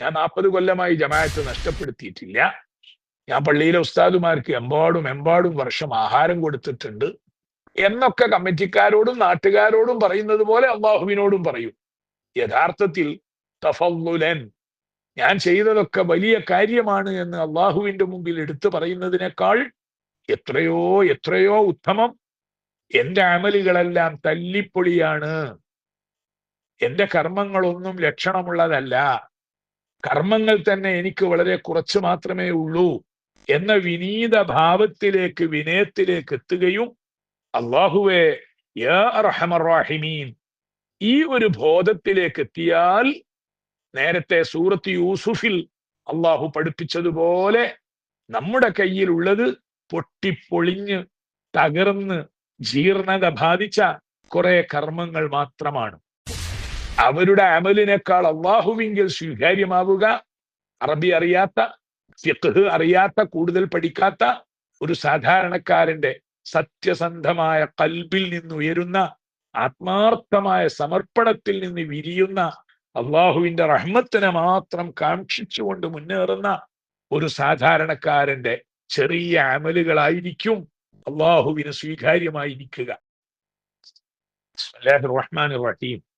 ഞാൻ നാൽപ്പത് കൊല്ലമായി ജമാഅത്ത് നഷ്ടപ്പെടുത്തിയിട്ടില്ല. ഞാൻ പള്ളിയിലെ ഉസ്താദുമാർക്ക് എമ്പാടും എമ്പാടും വർഷം ആഹാരം കൊടുത്തിട്ടുണ്ട്. എന്നൊക്കെ കമ്മിറ്റിക്കാരോടും നാട്ടുകാരോടും പറയുന്നത് പോലെ അള്ളാഹുവിനോടും പറയും. യഥാർത്ഥത്തിൽ തഫല്ലുലൻ ഞാൻ ചെയ്തതൊക്കെ വലിയ കാര്യമാണ് എന്ന് അള്ളാഹുവിന്റെ മുമ്പിൽ എടുത്തു പറയുന്നതിനേക്കാൾ എത്രയോ എത്രയോ ഉത്തമം. എന്റെ അമലുകളെല്ലാം തല്ലിപ്പൊളിയാണ്. എന്റെ കർമ്മങ്ങളൊന്നും ലക്ഷണമുള്ളതല്ല. കർമ്മങ്ങൾ തന്നെ എനിക്ക് വളരെ കുറച്ച് മാത്രമേ ഉള്ളൂ എന്ന വിനീത ഭാവത്തിലേക്ക് വിനയത്തിലേക്ക് എത്തുകയും അള്ളാഹുവെ യാ റഹമറാഹിമീൻ ഈ ഒരു ബോധത്തിലേക്ക് എത്തിയാൽ നേരത്തെ സൂറത്ത് യൂസുഫിൽ അള്ളാഹു പഠിപ്പിച്ചതുപോലെ നമ്മുടെ കയ്യിലുള്ളത് പൊട്ടിപ്പൊളിഞ്ഞ് തകർന്ന് ജീർണത ബാധിച്ച കുറെ കർമ്മങ്ങൾ മാത്രമാണ്. അവരുടെ അമലിനേക്കാൾ അള്ളാഹുവിങ്കിൽ സ്വീകാര്യമാവുക. അറബി അറിയാത്ത ഫിഖ് അറിയാത്ത കൂടുതൽ പഠിക്കാത്ത ഒരു സാധാരണക്കാരന്റെ സത്യസന്ധമായ കൽബിൽ നിന്ന് ഉയരുന്ന ആത്മാർത്ഥമായ സമർപ്പണത്തിൽ നിന്ന് വിരിയുന്ന അള്ളാഹുവിന്റെ റഹ്മത്തിനെ മാത്രം കാക്ഷിച്ചുകൊണ്ട് മുന്നേറുന്ന ഒരു സാധാരണക്കാരന്റെ ചെറിയ അമലുകളായിരിക്കും അള്ളാഹുവിന് സ്വീകാര്യമായിരിക്കുക. റഹ്മാൻ റഹീം.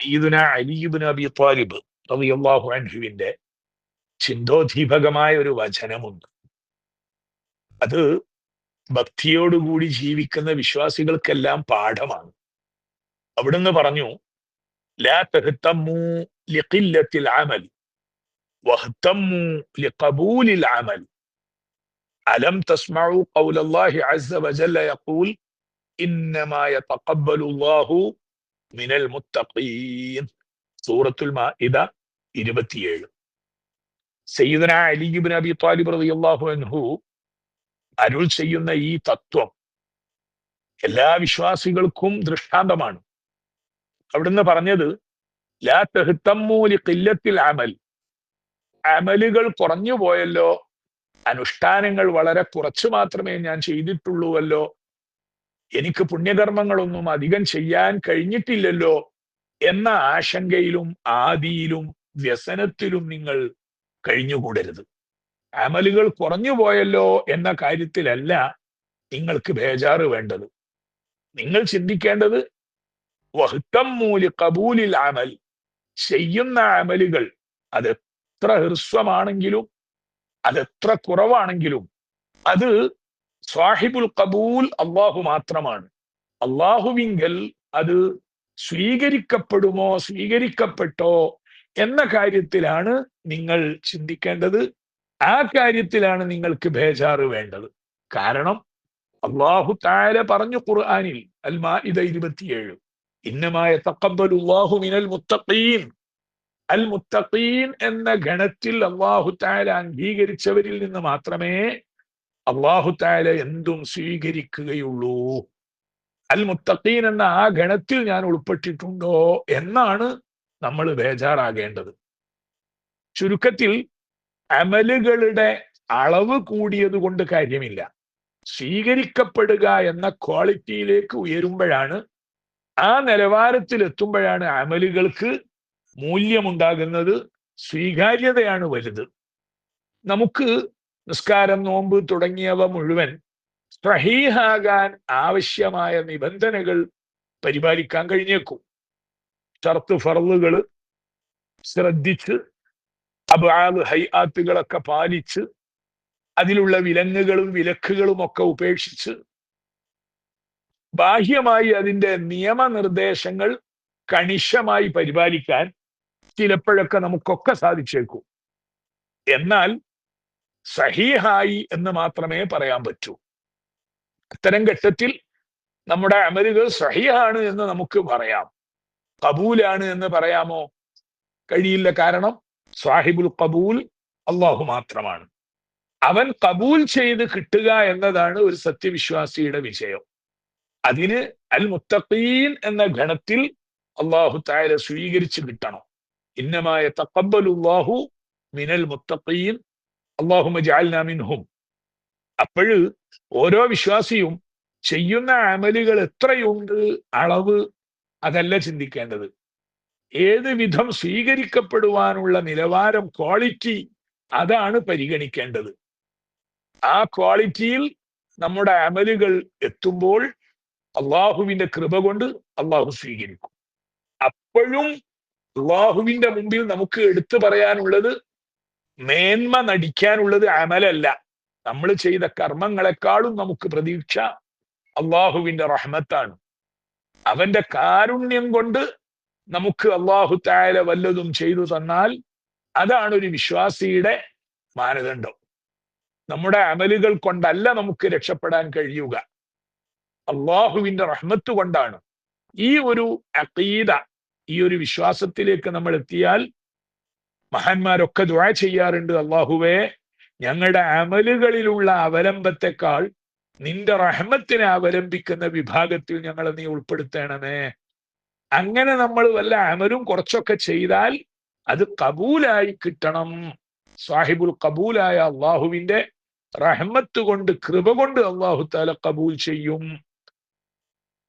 സയ്യിദുന അലിയുബിൻ അബി താലിബ് അള്ളാഹു അൻഹുവിന്റെ ചിന്തോദ്ദീപകമായ ഒരു വചനമുണ്ട്. അത് ഭക്തിയോടുകൂടി ജീവിക്കുന്ന വിശ്വാസികൾക്കെല്ലാം പാഠമാണ്. അവിടുന്ന് പറഞ്ഞു ലാ തഹ്തമ്മു ലിഖില്ലത്തിൽ അലം ഖൗലല്ലാഹി യഖൂൽ ഇന്നമാ യതഖബ്ബലു അല്ലാഹു മിനൽ മുത്തഖീൻ. സൂറത്തുൽ മാഇദ ഇരുപത്തിയേഴ്. സയ്യിദന അലിബിൻ അബി താലിബ് റളിയല്ലാഹു അൻഹു അരുൾ ചെയ്യുന്ന ഈ തത്വം എല്ലാ വിശ്വാസികൾക്കും ദൃഷ്ടാന്തമാണ്. അവിടുന്ന് പറഞ്ഞത് ലാ തെഹ്തമ്മൂലി കില്ലത്തിൽ അമൽ. അമലുകൾ കുറഞ്ഞു പോയല്ലോ അനുഷ്ഠാനങ്ങൾ വളരെ കുറച്ചു മാത്രമേ ഞാൻ ചെയ്തിട്ടുള്ളൂവല്ലോ എനിക്ക് പുണ്യകർമ്മങ്ങളൊന്നും അധികം ചെയ്യാൻ കഴിഞ്ഞിട്ടില്ലല്ലോ എന്ന ആശങ്കയിലും ആദിയിലും വ്യസനത്തിലും നിങ്ങൾ കഴിഞ്ഞുകൂടരുത്. അമലുകൾ കുറഞ്ഞു പോയല്ലോ എന്ന കാര്യത്തിലല്ല നിങ്ങൾക്ക് ബേജാറ് വേണ്ടത്. നിങ്ങൾ ചിന്തിക്കേണ്ടത് വഹ്തമ്മൂലി കബൂലിൽ അമൽ. ചെയ്യുന്ന അമലുകൾ അത് എത്ര ഹ്രസ്വമാണെങ്കിലും അതെത്ര കുറവാണെങ്കിലും അത് സ്വാഹിബുൽ കബൂൽ അള്ളാഹു മാത്രമാണ്. അള്ളാഹുവിങ്കൽ അത് സ്വീകരിക്കപ്പെടുമോ സ്വീകരിക്കപ്പെട്ടോ എന്ന കാര്യത്തിലാണ് നിങ്ങൾ ചിന്തിക്കേണ്ടത്. ആ കാര്യത്തിലാണ് നിങ്ങൾക്ക് ബേജാറ് വേണ്ടത്. കാരണം അള്ളാഹു താര പറഞ്ഞു ഖുർആാനിൽ അൽമാ ഇത ഇരുപത്തിയേഴ് ഇന്നമായ തക്കബലുല്ലാഹു മിനൽ മുത്തഖീൻ. അൽ മുത്തഖീൻ എന്ന ഗണത്തിൽ അള്ളാഹു താര അംഗീകരിച്ചവരിൽ നിന്ന് മാത്രമേ അള്ളാഹു താല എന്തും സ്വീകരിക്കുകയുള്ളൂ. അൽ മുത്തഖീൻ എന്ന ആ ഗണത്തിൽ ഞാൻ ഉൾപ്പെട്ടിട്ടുണ്ടോ എന്നാണ് നമ്മൾ ബേജാറാകേണ്ടത്. ചുരുക്കത്തിൽ അമലുകളുടെ അളവ് കൂടിയത് കൊണ്ട് കാര്യമില്ല. സ്വീകരിക്കപ്പെടുക എന്ന ക്വാളിറ്റിയിലേക്ക് ഉയരുമ്പോഴാണ് ആ നിലവാരത്തിൽ എത്തുമ്പോഴാണ് അമലുകൾക്ക് മൂല്യമുണ്ടാകുന്നത്. സ്വീകാര്യതയാണ് വലുത്. നമുക്ക് നിസ്കാരം നോമ്പ് തുടങ്ങിയവ മുഴുവൻ സഹീഹാകാൻ ആവശ്യമായ നിബന്ധനകൾ പരിപാലിക്കാൻ കഴിഞ്ഞേക്കും. ഷർത്ത് ഫറലുകൾ ശ്രദ്ധിച്ച് അബാദ് ഹൈആത്തുകളൊക്കെ പാലിച്ച് അതിലുള്ള വിലങ്ങുകളും വിലക്കുകളും ഒക്കെ ഉപേക്ഷിച്ച് ബാഹ്യമായി അതിന്റെ നിയമനിർദ്ദേശങ്ങൾ കണിശമായി പരിപാലിക്കാൻ ചിലപ്പോഴൊക്കെ നമുക്കൊക്കെ സാധിച്ചേക്കും. എന്നാൽ സഹീഹായി എന്ന് മാത്രമേ പറയാൻ പറ്റൂ. അത്തരം ഘട്ടത്തിൽ നമ്മുടെ അമലുകൾ സഹിയാണ് എന്ന് നമുക്ക് പറയാം. കബൂലാണ് എന്ന് പറയാമോ? കഴിയില്ല കാരണം സാഹിബുൽ കബൂൽ അള്ളാഹു മാത്രമാണ്. അവൻ കബൂൽ ചെയ്ത് കിട്ടുക എന്നതാണ് ഒരു സത്യവിശ്വാസിയുടെ വിജയം. അതിന് അൽ മുത്തഖീൻ എന്ന ഗണത്തിൽ അള്ളാഹു താര സ്വീകരിച്ച് കിട്ടണം. ഇന്നമായ തക്കബലുല്ലാഹു മിനൽ മുത്തഖീൻ അള്ളാഹു ജാൽന മിൻഹും. അപ്പോഴ് ഓരോ വിശ്വാസിയും ചെയ്യുന്ന അമലുകൾ എത്രയുണ്ട് അളവ് അതല്ല ചിന്തിക്കേണ്ടത്. ഏത് വിധം സ്വീകരിക്കപ്പെടുവാനുള്ള നിലവാരം ക്വാളിറ്റി അതാണ് പരിഗണിക്കേണ്ടത്. ആ ക്വാളിറ്റിയിൽ നമ്മുടെ അമലുകൾ എത്തുമ്പോൾ അള്ളാഹുവിന്റെ കൃപ കൊണ്ട് അള്ളാഹു സ്വീകരിക്കും. അപ്പോഴും അള്ളാഹുവിന്റെ മുമ്പിൽ നമുക്ക് എടുത്തു പറയാനുള്ളത് മേന്മ നടിക്കാനുള്ളത് അമലല്ല. നമ്മൾ ചെയ്ത കർമ്മങ്ങളെക്കാളും നമുക്ക് പ്രതീക്ഷ അള്ളാഹുവിന്റെ റഹ്മത്താണ്. അവന്റെ കാരുണ്യം കൊണ്ട് നമുക്ക് അള്ളാഹു താര വല്ലതും ചെയ്തു തന്നാൽ അതാണ് ഒരു വിശ്വാസിയുടെ മാനദണ്ഡം. നമ്മുടെ അമലുകൾ കൊണ്ടല്ല നമുക്ക് രക്ഷപ്പെടാൻ കഴിയുക. അള്ളാഹുവിന്റെ റഹ്മത്ത് കൊണ്ടാണ്. ഈ ഒരു അക്കീത ഈ ഒരു വിശ്വാസത്തിലേക്ക് നമ്മൾ എത്തിയാൽ മഹാന്മാരൊക്കെ ദുആ ചെയ്യാറുണ്ട്. അള്ളാഹുവേ ഞങ്ങളുടെ അമലുകളിലുള്ള അവലംബത്തെക്കാൾ നിന്റെ റഹ്മത്തിനെ അവലംബിക്കുന്ന വിഭാഗത്തിൽ ഞങ്ങളെ നീ ഉൾപ്പെടുത്തണമേ. അങ്ങനെ നമ്മൾ വല്ല അമലും കുറച്ചൊക്കെ ചെയ്താൽ അത് കബൂലായി കിട്ടണം. സാഹിബുൽ കബൂലായ അള്ളാഹുവിന്റെ റഹ്മത്ത് കൊണ്ട് കൃപ കൊണ്ട് അള്ളാഹു താല കബൂൽ ചെയ്യും.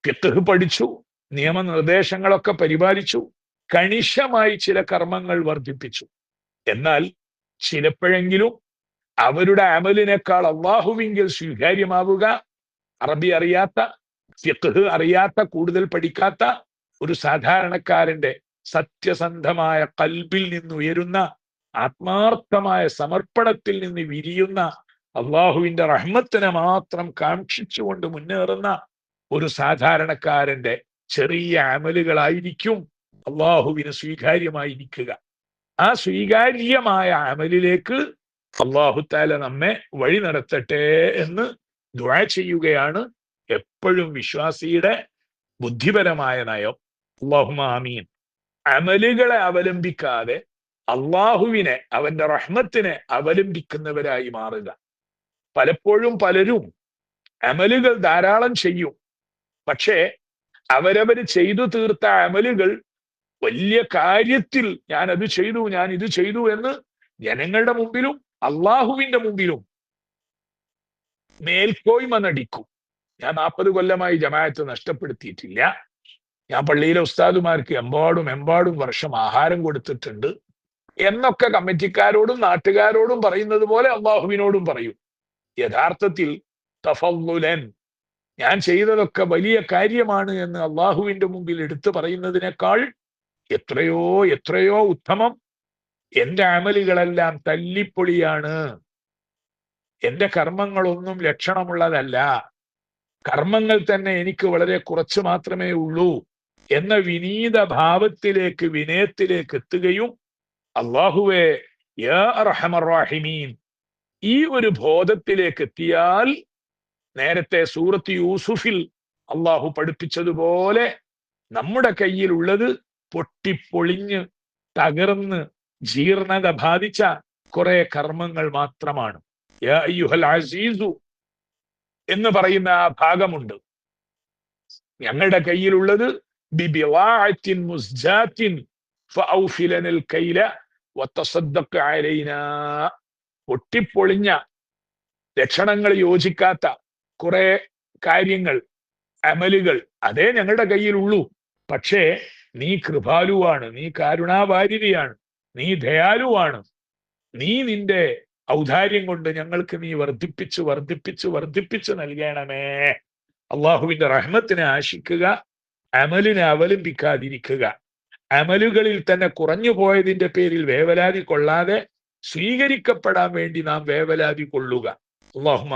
ഫിഖ് പഠിച്ചു നിയമനിർദ്ദേശങ്ങളൊക്കെ പരിപാലിച്ചു. കണിശമായി ചില കർമ്മങ്ങൾ വർദ്ധിപ്പിച്ചു. എന്നാൽ ചിലപ്പോഴെങ്കിലും അവരുടെ അമലിനേക്കാൾ അള്ളാഹുവിങ്കിൽ സ്വീകാര്യമാവുക അറബി അറിയാത്ത ഫിഖ് അറിയാത്ത കൂടുതൽ പഠിക്കാത്ത ഒരു സാധാരണക്കാരന്റെ സത്യസന്ധമായ കൽബിൽ നിന്ന് ഉയരുന്ന ആത്മാർത്ഥമായ സമർപ്പണത്തിൽ നിന്ന് വിരിയുന്ന അള്ളാഹുവിന്റെ റഹ്മത്തിനെ മാത്രം കാക്ഷിച്ചുകൊണ്ട് മുന്നേറുന്ന ഒരു സാധാരണക്കാരന്റെ ചെറിയ അമലുകളായിരിക്കും അള്ളാഹുവിന് സ്വീകാര്യമായിരിക്കുക. ആ സ്വീകാര്യമായ അമലിലേക്ക് അള്ളാഹു താല നമ്മെ വഴി നടത്തട്ടെ എന്ന് ദുആ ചെയ്യുകയാണ് എപ്പോഴും വിശ്വാസിയുടെ ബുദ്ധിപരമായ നയം. അള്ളാഹുമാമീൻ അമലുകളെ അവലംബിക്കാതെ അള്ളാഹുവിനെ അവന്റെ റഹ്മത്തിനെ അവലംബിക്കുന്നവരായി മാറുക. പലപ്പോഴും പലരും അമലുകൾ ധാരാളം ചെയ്യും. പക്ഷേ അവരവര് ചെയ്തു തീർത്ത അമലുകൾ വലിയ കാര്യത്തിൽ ഞാൻ അത് ചെയ്തു ഞാൻ ഇത് ചെയ്തു എന്ന് ജനങ്ങളുടെ മുമ്പിലും അള്ളാഹുവിന്റെ മുമ്പിലും മേൽക്കോയ്മ നടിക്കും. ഞാൻ നാൽപ്പത് കൊല്ലമായി ജമായത്ത് നഷ്ടപ്പെടുത്തിയിട്ടില്ല. ഞാൻ പള്ളിയിലെ ഉസ്താദുമാർക്ക് എമ്പാടും എമ്പാടും വർഷം ആഹാരം കൊടുത്തിട്ടുണ്ട് എന്നൊക്കെ കമ്മിറ്റിക്കാരോടും നാട്ടുകാരോടും പറയുന്നത് പോലെ അള്ളാഹുവിനോടും പറയും. യഥാർത്ഥത്തിൽ തഫല്ലുലൻ ഞാൻ ചെയ്തതൊക്കെ വലിയ കാര്യമാണ് എന്ന് അള്ളാഹുവിന്റെ മുമ്പിൽ എടുത്തു പറയുന്നതിനേക്കാൾ എത്രയോ എത്രയോ ഉത്തമം. എന്റെ അമലുകളെല്ലാം തല്ലിപ്പൊളിയാണ്. എന്റെ കർമ്മങ്ങളൊന്നും ലക്ഷണമുള്ളതല്ല. കർമ്മങ്ങൾ തന്നെ എനിക്ക് വളരെ കുറച്ച് മാത്രമേ ഉള്ളൂ എന്ന വിനീത ഭാവത്തിലേക്ക് വിനയത്തിലേക്ക് എത്തുകയും അള്ളാഹുവെ അർഹമർ ഈ ഒരു ബോധത്തിലേക്ക് എത്തിയാൽ നേരത്തെ സൂറത്ത് യൂസുഫിൽ അള്ളാഹു പഠിപ്പിച്ചതുപോലെ നമ്മുടെ കയ്യിലുള്ളത് പൊട്ടിപ്പൊളിഞ്ഞ് തകർന്ന് ജീർണത ബാധിച്ച കുറെ കർമ്മങ്ങൾ മാത്രമാണ്. എന്ന് പറയുന്ന ആ ഭാഗമുണ്ട്. ഞങ്ങളുടെ കയ്യിലുള്ളത് പൊട്ടിപ്പൊളിഞ്ഞ ലക്ഷണങ്ങൾ യോജിക്കാത്ത കുറെ കാര്യങ്ങൾ അമലുകൾ അതേ ഞങ്ങളുടെ കയ്യിലുള്ളൂ. പക്ഷേ നീ കൃപാലുവാണ് നീ കാരുണാവാരിണിയാണ് നീ ദയാലുവാണ്. നീ നിന്റെ ഔദാര്യം കൊണ്ട് ഞങ്ങൾക്ക് നീ വർദ്ധിപ്പിച്ച് വർദ്ധിപ്പിച്ച് വർദ്ധിപ്പിച്ച് നൽകണമേ. അള്ളാഹുവിന്റെ റഹ്മത്തിനെ ആശിക്കുക അമലിനെ അവലംബിക്കാതിരിക്കുക. അമലുകളിൽ തന്നെ കുറഞ്ഞു പോയതിന്റെ പേരിൽ വേവലാതി കൊള്ളാതെ സ്വീകരിക്കപ്പെടാൻ വേണ്ടി നാം വേവലാതി കൊള്ളുക. അള്ളാഹുമ